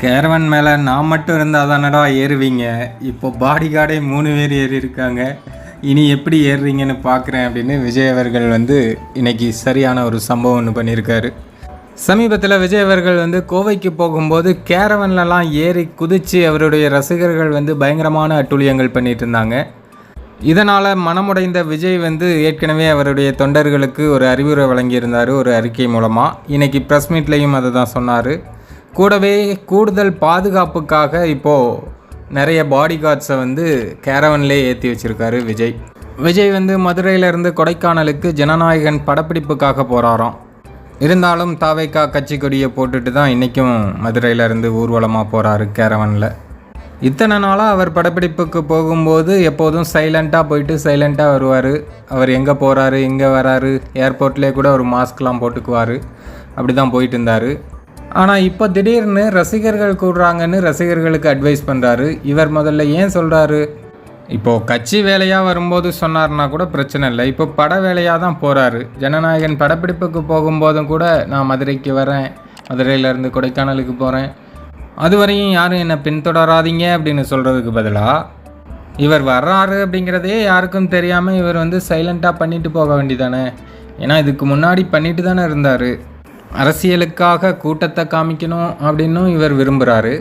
Caravan மேலே நான் மட்டும் இருந்தால் தானடா ஏறுவீங்க? இப்போ பாடி கார்டே மூணு பேர் ஏறி இருக்காங்க. இனி எப்படி ஏறுறீங்கன்னு பார்க்குறேன் அப்படின்னு விஜய் அவர்கள் வந்து இன்னைக்கு சரியான ஒரு சம்பவம் ஒன்று பண்ணியிருக்காரு. சமீபத்தில் விஜய் அவர்கள் வந்து கோவைக்கு போகும்போது கேரவன்லலாம் ஏறி குதித்து அவருடைய ரசிகர்கள் வந்து பயங்கரமான அட்டூழியங்கள் பண்ணிட்டு இருந்தாங்க. இதனால் மனமுடைந்த விஜய் வந்து ஏற்கனவே அவருடைய தொண்டர்களுக்கு ஒரு அறிவுரை வழங்கியிருந்தார் ஒரு அறிக்கை மூலமாக இன்றைக்கி ப்ரெஸ் மீட்லேயும் அதை தான் சொன்னார். கூடவே கூடுதல் பாதுகாப்புக்காக இப்போது நிறைய பாடி கார்ட்ஸை வந்து கேரவன்லேயே ஏற்றி வச்சுருக்காரு விஜய். விஜய் வந்து மதுரையிலேருந்து கொடைக்கானலுக்கு ஜனநாயகன் படப்பிடிப்புக்காக போகிறாராம் இருந்தாலும் தாவைக்கா கட்சி கொடியை போட்டுட்டு தான் இன்றைக்கும் மதுரையிலேருந்து ஊர்வலமாக போகிறாரு கேரவனில் இத்தனை நாளாக அவர் படப்பிடிப்புக்கு போகும்போது எப்போதும் சைலண்ட்டாக போயிட்டு சைலண்ட்டாக வருவார். அவர் எங்கே போகிறாரு எங்கே வராரு ஏர்போர்ட்லேயே கூட ஒரு மாஸ்க்லாம் போட்டுக்குவார். அப்படி தான் போயிட்டு இருந்தார். ஆனால் இப்போ திடீர்னு ரசிகர்கள் கூடுறாங்கன்னு ரசிகர்களுக்கு அட்வைஸ் பண்ணுறாரு இவர் முதல்ல ஏன் சொல்கிறாரு இப்போது கட்சி வேலையாக வரும்போது சொன்னார்னா கூட பிரச்சனை இல்லை. இப்போ பட வேலையாக தான் போகிறாரு ஜனநாயகன் படப்பிடிப்புக்கு போகும்போதும் கூட நான் மதுரைக்கு வரேன். மதுரையிலேருந்து கொடைக்கானலுக்கு போகிறேன் அது வரையும் யாரும் என்னை பின்தொடராதீங்க அப்படின்னு சொல்கிறதுக்கு பதிலாக இவர் வர்றாரு அப்படிங்கிறதே யாருக்கும் தெரியாமல் இவர் வந்து சைலண்ட்டாக பண்ணிட்டு போக வேண்டியதானே? ஏன்னா இதுக்கு முன்னாடி பண்ணிட்டு தானே இருந்தார். அரசியலுக்காக கூட்டத்தை காமிக்கணும் அப்படின்னும் இவர் விரும்புகிறாரு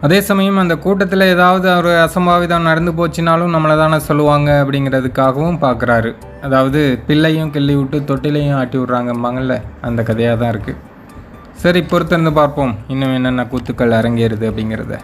அதே சமயம் அந்த கூட்டத்தில் ஏதாவது ஒரு அசம்பாவிதம் நடந்து போச்சுனாலும் நம்மளை தானே சொல்லுவாங்க அப்படிங்கிறதுக்காகவும் பார்க்குறாரு அதாவது பிள்ளையும் கிள்ளி விட்டு தொட்டிலையும் ஆட்டி விட்றாங்கம்பாங்கள்ல அந்த கதையாக தான் இருக்குது சரி பொறுத்திருந்து பார்ப்போம். இன்னும் என்னென்ன கூத்துக்கள் அரங்கேறுது அப்படிங்கிறத.